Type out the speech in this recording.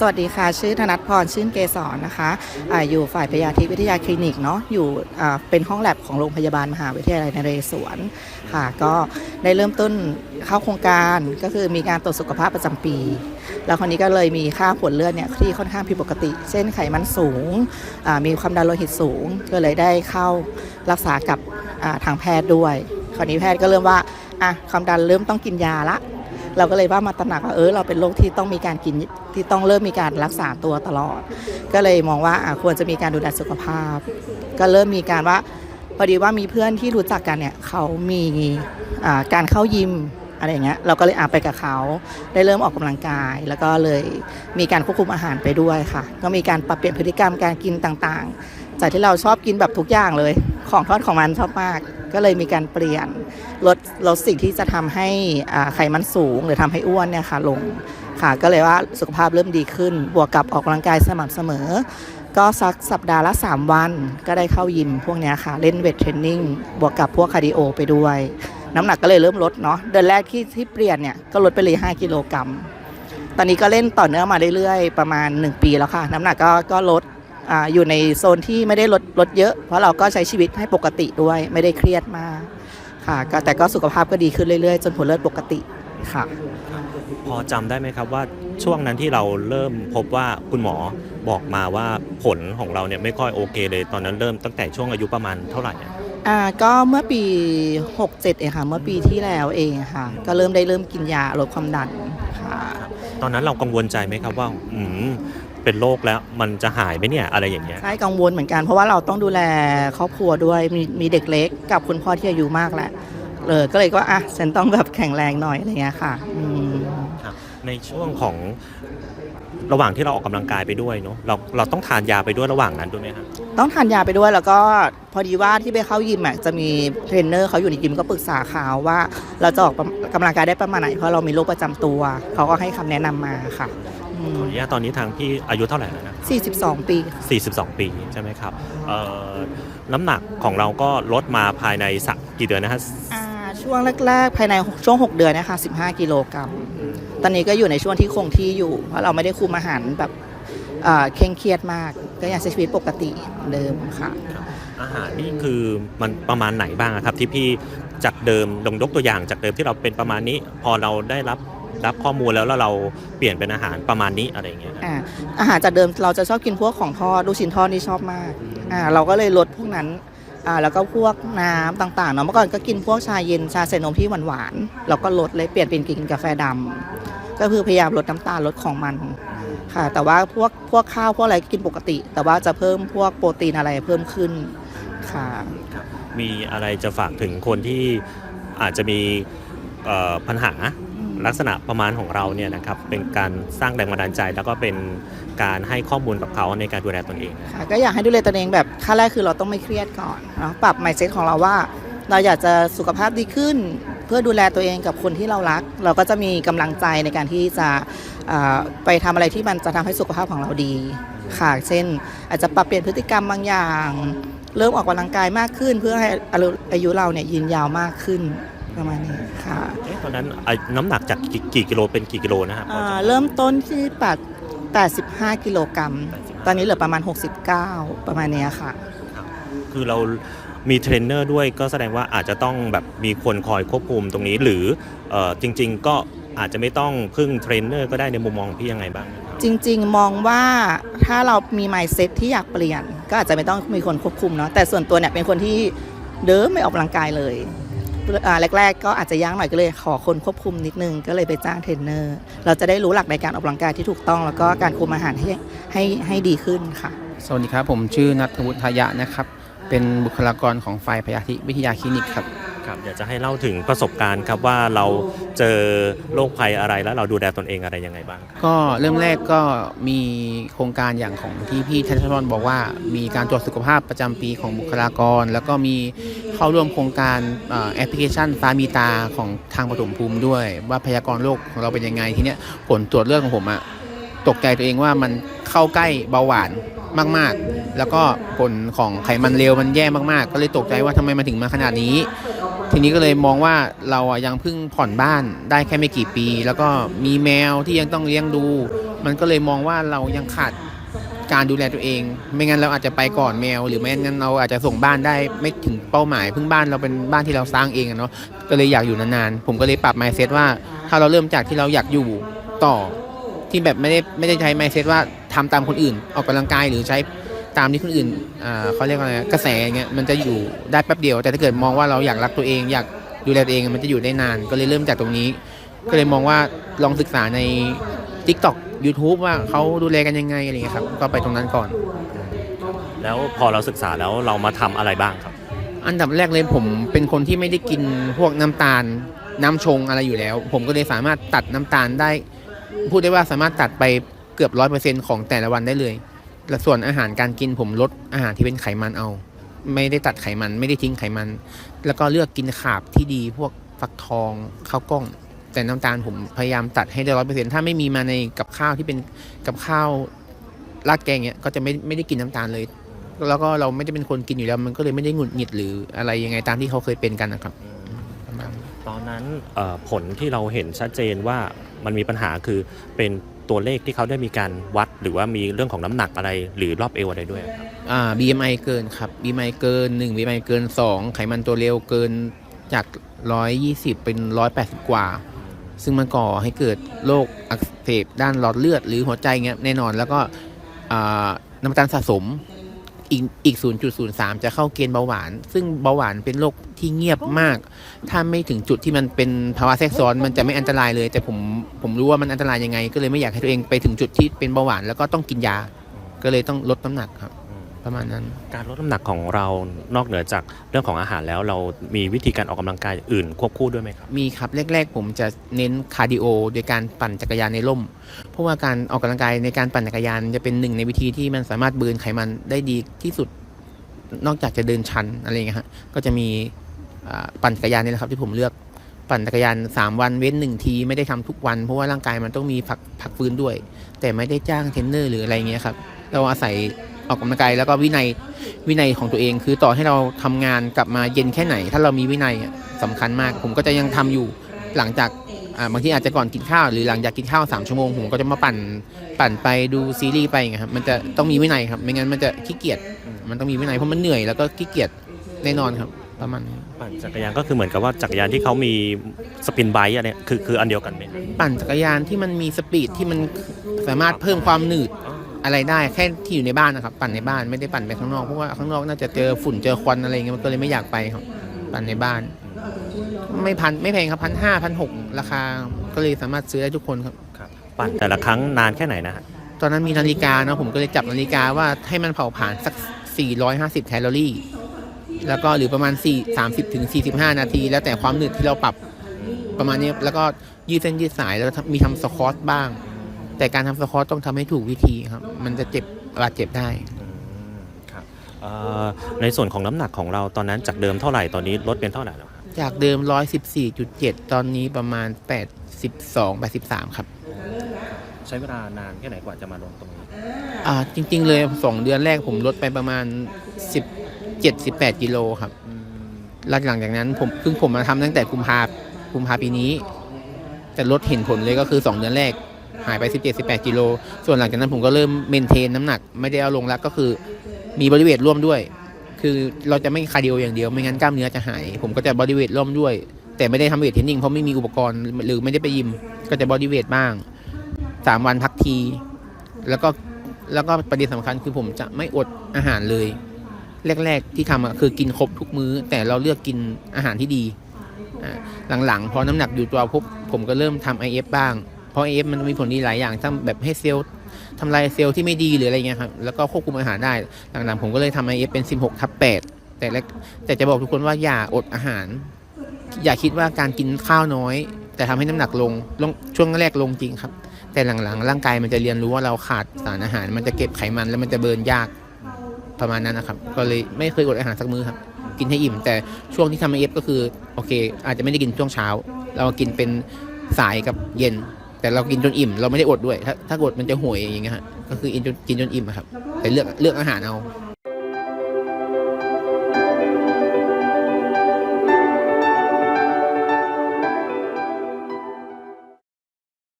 สวัสดีค่ะ ชื่อธนัทพรชื่นเกษรนะคะอาอยู่ฝ่ายพยาธิวิทยาคลินิกเนาะอยู่เป็นห้องแลบของโรงพยาบาลมหาวิทยาลัยนเรศวรค่ะ ก็ได้เริ่มต้นเข้าโครงการก็คือมีการตรวจสุขภาพประจำปี แล้วคนนี้ก็เลยมีค่าผลเลือดเนี่ยที่ค่อนข้างผิดปกติ เช่นไขมันสูง มีความดันโลหิตสูง ก็เลยได้เข้ารักษากับทางแพทย์ด้วย คราวนี้แพทย์ก็เริ่มว่าอะความดันเริ่มต้องกินยาละ เราก็เลยว่ามาตระหนักว่าเออเราเป็นโรคที่ต้องมีการกินที่ต้องเริ่มมีการรักษาตัวตลอด ก็เลยมองว่าควรจะมีการดูแลสุขภาพ ก็เริ่มมีการว่าพอดีว่ามีเพื่อนที่รู้จักกันเนี่ยเขามีการเข้ายิมอะไรเงี้ยเราก็เลยอาไปกับเขาได้เริ่มออกกำลังกาย แล้วก็เลยมีการควบคุมอาหารไปด้วยค่ะ ก็มีการปรับเปลี่ยนพฤติกรรมการกินต่างๆ จากที่เราชอบกินแบบทุกอย่างเลย ของทอดของมันชอบมาก ก็เลยมีการเปลี่ยนลดลดสิ่งที่จะทำให้อ่าไขมันสูง หรือทำให้อ้วนเนี่ยค่ะลงค่ะ ก็เลยว่าสุขภาพเริ่มดีขึ้น บวกกับออกกำลังกายสม่ำเสมอ ก็สักสัปดาห์ละ 3 วัน ก็ได้เข้ายิมพวกเนี้ยค่ะ เล่นเวทเทรนนิ่งบวกกับพวกคาร์ดิโอไปด้วย น้ำหนักก็เลยเริ่มลดเนาะเดือนแรกที่ที่เปลี่ยนเนี่ยก็ลดไปเลย 5 กิโลกรัมตอนนี้ก็เล่นต่อเนื่องมาเรื่อยๆ ประมาณ 1 ปีแล้วค่ะ น้ำหนักก็ก็ลด อาอยู่ในโซนที่ไม่ได้ลดลดเยอะ เพราะเราก็ใช้ชีวิตให้ปกติด้วยไม่ได้เครียดมากค่ะก็แต่ก็สุขภาพก็ดีขึ้นเรื่อยๆ จนผลเลือดปกติค่ะพอจำได้ไหมครับว่าช่วงนั้นที่เราเริ่มพบว่าคุณหมอบอกมาว่าผลของเราเนี่ยไม่ค่อยโอเคเลยตอนนั้นเริ่มตั้งแต่ช่วงอายุประมาณเท่าไหร่อะอ่าก็เมื่อปี 67 เองค่ะ เมื่อปีที่แล้วเองค่ะ ก็เริ่มได้เริ่มกินยาลดความดันค่ะ ตอนนั้นเรากังวลใจไหมครับว่าอืม เป็นโรคแล้วมันจะหายไหมเนี่ยอะไรอย่างเงี้ยใช่กังวลเหมือนกันเพราะว่าเราต้องดูแลครอบครัวด้วยมีมีเด็กเล็กกับคุณพ่อที่อายุมากแหละเออก็เลยก็อะฉันต้องแบบแข็งแรงหน่อยอะไรเงี้ยค่ะอืมในช่วงของระหว่างที่เราออกกำลังกายไปด้วยเนาะเราเราต้องทานยาไปด้วยระหว่างนั้นด้วยไหมครับต้องทานยาไปด้วยแล้วก็พอดีว่าที่ไปเข้ายิมอะจะมีเทรนเนอร์เขาอยู่ในยิมก็ปรึกษาเขาว่า เราจะออกกำลังกายได้ประมาณไหนเพราะเรามีโรคประจำตัว เขาก็ให้คำแนะนำมาค่ะอื ขอมอนุญาตตอนนี้ทางพี่อายุเท่าไหร่แล้วนะ42 ปี 42 ปีใช่ไหมครับเอ่อน้ำหนักของเราก็ลดมาภายในสักกี่เดือนนะฮะอ่าช่วงแรก ๆ ภายในช่วง 6 เดือนเนะคะ15 กิโลกรัม ตอนนี้ก็อยู่ในช่วงที่คงที่อยู่ เพราะเราไม่ได้คุมอาหารแบบอ่าเคร่งเครียดมาก ก็ยังใช้ชีวิตปกติเหมือนเดิมค่ะ อาหารนี่คือมันประมาณไหนบ้างอะครับที่พี่จากเดิมลงยกตัวอย่างจากเดิมที่เราเป็นประมาณนี้ พอเราได้รับ รับข้อมูลแล้วแล้วเราเปลี่ยนเป็นอาหารประมาณนี้อะไรอย่างเงี้ยครับ อ่าอาหารจากเดิมเราจะชอบกินพวกของทอดลูกชิ้นทอดนี่ชอบมากอ่าเราก็เลยลดพวกนั้นอ่าแล้วก็พวกน้ำต่างๆเนาะเมื่อก่อนก็กินพวกชาเย็นชาใส่นมที่หวานๆเราก็ลดเลยเปลี่ยนเป็นกินกาแฟดำก็คือพยายามลดน้ำตาลลดของมันค่ะ แต่ว่าพวกพวกข้าวพวกอะไรก็กินปกติ แต่ว่าจะเพิ่มพวกโปรตีนอะไรเพิ่มขึ้นค่ะ มีอะไรจะฝากถึงคนที่อาจจะมีเอ่อปัญหา ลักษณะประมาณของเราเนี่ยนะครับเป็นการสร้างแรงบันดาลใจ แล้วก็เป็นการให้ข้อมูลกับเขาในการดูแลตนเองค่ะก็อยากให้ดูแลตัวเองแบบขั้นแรกคือเราต้องไม่เครียดก่อนเนาะปรับ mindset ของเราว่า เราอยากจะสุขภาพดีขึ้น เพื่อดูแลตัวเองกับคนที่เรารัก เราก็จะมีกำลังใจในการที่จะไปทำอะไรที่มันจะทำให้สุขภาพของเราดีค่ะ เช่น อาจจะปรับเปลี่ยนพฤติกรรมบางอย่าง เริ่มออกกำลังกายมากขึ้น เพื่อให้อายุเราเนี่ยยืนยาวมากขึ้น ประมาณนี้ค่ะเอ๊ะตอนนั้นอะน้ำหนักจากกี่กี่กิโลเป็นกี่กิโลนะครับพออ่าจะเริ่มต้นที่8 85 กิโลกรัม ตอนนี้เหลือประมาณ 69 ประมาณเนี้ยค่ะ คือเรามีเทรนเนอร์ด้วยก็แสดงว่าอาจจะต้องแบบมีคนคอยควบคุมตรงนี้ หรือเอ่อจริง ๆ ก็อาจจะไม่ต้องพึ่งเทรนเนอร์ก็ได้ในมุมมองของพี่ยังไงบ้างครับจริง ๆ มองว่าถ้าเรามี mindset ที่อยากเปลี่ยน ก็อาจจะไม่ต้องมีคนควบคุมเนาะแต่ส่วนตัวเนี่ยเป็นคนที่เดิมไม่ออกกำลังกายเลยอ่า แรกๆ ก็อาจจะยากหน่อยก็เลยขอคนควบคุมนิดนึงก็เลยไปจ้างเทรนเนอร์เราจะได้รู้หลักในการออกกำลังกายที่ถูกต้องแล้วก็การคุมอาหารให้ให้ให้ดีขึ้นค่ะ สวัสดีครับ ผมชื่อนัทวุฒิทายะนะครับ เป็นบุคลากรของฝ่ายพยาธิวิทยาคลินิกครับ ครับอยากจะให้เล่าถึงประสบการณ์ครับว่าเราเจอโรคภัยอะไรแล้วเราดูแลตนเองอะไรยังไงบ้างครับก็เริ่มแรกก็มีโครงการอย่างของที่พี่ทัชพรบอกว่า มีการตรวจสุขภาพประจำปีของบุคลากร แล้วก็มีเข้าร่วมโครงการแอปพลิเคชันฟ้ามีตาของทางปฐมภูมิด้วย ว่าพยากรณ์โรคของเราเป็นยังไงทีเนี้ยผลตรวจเลือดของผมอะตกใจตัวเองว่ามันเข้าใกล้เบาหวานมากๆ แล้วก็ผลของไขมันเลวมันแย่มากๆ ก็เลยตกใจว่าทำไมมันถึงมาขนาดนี้ ทีนี้ก็เลยมองว่าเราอะยังเพิ่งผ่อนบ้านได้แค่ไม่กี่ปี แล้วก็มีแมวที่ยังต้องเลี้ยงดู มันก็เลยมองว่าเรายังขาดการดูแลตัวเอง ไม่งั้นเราอาจจะไปก่อนแมว หรือไม่งั้นเราอาจจะส่งบ้านได้ไม่ถึงเป้าหมายเพิ่งบ้านเราเป็นบ้านที่เราสร้างเองอะเนาะก็เลยอยากอยู่นานๆผมก็เลยปรับ mindset ว่า ถ้าเราเริ่มจากที่เราอยากอยู่ต่อที่แบบไม่ได้ไม่ได้ใช้ mindset ว่าทำตามคนอื่น ออกกำลังกายหรือใช้ ตามที่คนอื่นอ่าเขาเรียกว่าอะไรกระแสอย่างเงี้ยมันจะอยู่ได้แป๊บเดียว แต่ถ้าเกิดมองว่าเราอยากรักตัวเอง อยากดูแลตัวเองมันจะอยู่ได้นาน ก็เลยเริ่มจากตรงนี้ ก็เลยมองว่าลองศึกษาใน TikTok YouTube ว่าเขาดูแลกันยังไงอะไรเงี้ยครับก็ไปตรงนั้นก่อน แล้วพอเราศึกษาแล้วเรามาทำอะไรบ้างครับ อันดับแรกเลยผมเป็นคนที่ไม่ได้กินพวกน้ำตาลน้ำชงอะไรอยู่แล้ว ผมก็เลยสามารถตัดน้ำตาลได้ พูดได้ว่าสามารถตัดไปเกือบร้อยเปอร์เซ็นของแต่ละวันได้เลย และส่วนอาหารการกินผมลดอาหารที่เป็นไขมันเอา ไม่ได้ตัดไขมันไม่ได้ทิ้งไขมัน แล้วก็เลือกกินขาบที่ดีพวกฟักทองข้าวกล้อง แต่น้ำตาลผมพยายามตัดให้ได้ร้อยเปอร์เซ็นถ้าไม่มีมาในกับข้าวที่เป็นกับข้าวราดแกงเนี้ยก็จะไม่ไม่ได้กินน้ำตาลเลย แล้วก็เราไม่ได้เป็นคนกินอยู่แล้ว มันก็เลยไม่ได้หงุดหงิดหรืออะไรยังไงตามที่เขาเคยเป็นกันนะครับ ตอนนั้นเอ่อผลที่เราเห็นชัดเจนว่ามันมีปัญหาคือเป็นตัวเลขที่เขาได้มีการวัดหรือว่ามีเรื่องของน้ำหนักอะไรหรือรอบเอวอะไรด้วยครับอ่า BMI เกินครับ BMI เกิน 1 BMI เกิน 2 ไขมันตัวเร็วเกินจาก 120 เป็น 180 กว่า ซึ่งมันก่อให้เกิดโรคอักเสบด้านหลอดเลือดหรือหัวใจเงี้ยแน่นอนแล้วก็อ่าน้ำตาลสะสม อีกอีก 0.03 จะเข้าเกณฑ์เบาหวาน ซึ่งเบาหวานเป็นโรคที่เงียบมาก ถ้าไม่ถึงจุดที่มันเป็นภาวะแทรกซ้อนมันจะไม่อันตรายเลย แต่ผมผมรู้ว่ามันอันตรายยังไง ก็เลยไม่อยากให้ตัวเองไปถึงจุดที่เป็นเบาหวานแล้วก็ต้องกินยา ก็เลยต้องลดน้ำหนักครับ ประมาณนั้น การลดน้ำหนักของเรานอกเหนือจากเรื่องของอาหารแล้วเรามีวิธีการออกกำลังกายอื่นควบคู่ด้วยไหมครับ มีครับแรกๆ ผมจะเน้นคาร์ดิโอโดยการปั่นจักรยานในร่ม เพราะว่าการออกกำลังกายในการปั่นจักรยานจะเป็นหนึ่งในวิธีที่มันสามารถเบิร์นไขมันได้ดีที่สุด นอกจากจะเดินชันอะไรอย่างเงี้ยฮะก็จะมีอ่าปั่นจักรยานนี่แหละครับที่ผมเลือกปั่นจักรยาน 3 วันเว้นหนึ่งทีไม่ได้ทำทุกวัน เพราะว่าร่างกายมันต้องมีพักพักฟื้นด้วย แต่ไม่ได้จ้างเทรนเนอร์หรืออะไรเงี้ยครับเราอาศัย ออกกำลังกายแล้วก็วินัยวินัยของตัวเอง คือต่อให้เราทำงานกลับมาเย็นแค่ไหน ถ้าเรามีวินัยอะสำคัญมาก ผมก็จะยังทำอยู่หลังจากอ่าบางทีอาจจะก่อนกินข้าวหรือหลังจากกินข้าวสามชั่วโมงผมก็จะมาปั่นปั่นไปดูซีรีส์ไปอย่างเงี้ยครับมันจะต้องมีวินัยครับ ไม่งั้นมันจะขี้เกียจมันต้องมีวินัยเพราะมันเหนื่อยแล้วก็ขี้เกียจแน่นอนครับประมาณนี้ปั่นจักรยานก็คือเหมือนกับว่าจักรยานที่เขามีสปินไบค์อะไรเนี่ยคือคืออันเดียวกันไหมครับปั่นจักรยานที่มันมีสปีดที่มันสามารถเพิ่มความหนืด อะไรได้แค่ที่อยู่ในบ้านนะครับ ปั่นในบ้านไม่ได้ปั่นไปข้างนอกเพราะว่าข้างนอกน่าจะเจอฝุ่นเจอควันอะไรเงี้ยมันก็เลยไม่อยากไปครับ ปั่นในบ้าน ไม่พันไม่แพงครับพันห้าพันหกราคาก็เลยสามารถซื้อได้ทุกคนครับครับปั่นแต่ละครั้งนานแค่ไหนนะฮะตอนนั้นมีนาฬิกาเนาะผมก็เลยจับนาฬิกาว่าให้มันเผาผลาญสัก 450 แคลอรี่ แล้วก็หรือประมาณ 4 30ถึง45 นาที แล้วแต่ความหนืดที่เราปรับประมาณนี้แล้วก็ยืดเส้นยืดสายแล้วมีทำสควอตบ้าง แต่การทำสควอตต้องทำให้ถูกวิธีครับ มันจะเจ็บบาดเจ็บได้ ครับเอ่อในส่วนของน้ำหนักของเราตอนนั้นจากเดิมเท่าไหร่ตอนนี้ลดเป็นเท่าไหร่แล้วครับจากเดิม 114.7 ตอนนี้ประมาณ 82 83 ครับ ใช้เวลานานแค่ไหนกว่าจะมาลงตรงนี้อ่าจริง ๆ เลย 2 เดือนแรกผมลดไปประมาณ 17 18 กิโลครับแล้วหลังจากนั้นผมเพิ่งผมมาทำตั้งแต่กุมภากุมภาปีนี้ แต่ลดเห็นผลเลยก็คือ 2 เดือนแรก หายไป 17 18กิโล ส่วนหลังจากนั้นผมก็เริ่มเมนเทนน้ำหนัก ไม่ได้เอาลงแล้วก็คือมีบริเวณร่วมด้วย คือเราจะไม่คาร์ดิโออย่างเดียว ไม่งั้นกล้ามเนื้อจะหาย ผมก็จะบริเวณร่วมด้วย แต่ไม่ได้ทำเวทเทรนนิ่งเพราะไม่มีอุปกรณ์หรือไม่ได้ไปยิม ก็จะบริเวณบ้าง 3 วันพักที แล้วก็แล้วก็ประเด็นสำคัญคือผมจะไม่อดอาหารเลย แรก ๆ ที่ทำอะคือกินครบทุกมื้อ แต่เราเลือกกินอาหารที่ดีหลังๆ พอน้ำหนักอยู่ตัวปุ๊บผมก็เริ่มทำ IF บ้าง ราะ IF มันมีผลดีหลายอย่างทั้งแบบให้เซลล์ทำลายเซลล์ที่ไม่ดีหรืออะไรเงี้ยครับแล้วก็ควบคุมอาหารได้หลังๆผมก็เลยทำ IF เป็น 16ทับ8แต่แต่จะบอกทุกคนว่าอย่าอดอาหาร อย่าคิดว่าการกินข้าวน้อย แต่ทำให้น้ำหนักลงลงช่วงแรกลงจริงครับ แต่หลังๆ ร่างกายมันจะเรียนรู้ว่าเราขาดสารอาหาร มันจะเก็บไขมันแล้วมันจะเบิร์นยากประมาณนั้นนะครับ ก็เลยไม่เคยอดอาหารสักมื้อครับ กินให้อิ่ม แต่ช่วงที่ทำเอฟก็คือโอเค อาจจะไม่ได้กินช่วงเช้า เรากินเป็นสายกับเย็น แต่เรากินจนอิ่ม เราไม่ได้อดด้วย ถ้าถ้าอดมันจะห่วยอย่างเงี้ยฮะก็คือกินจนกินจนอิ่มอะครับ แต่เลือกเลือกอาหารเอา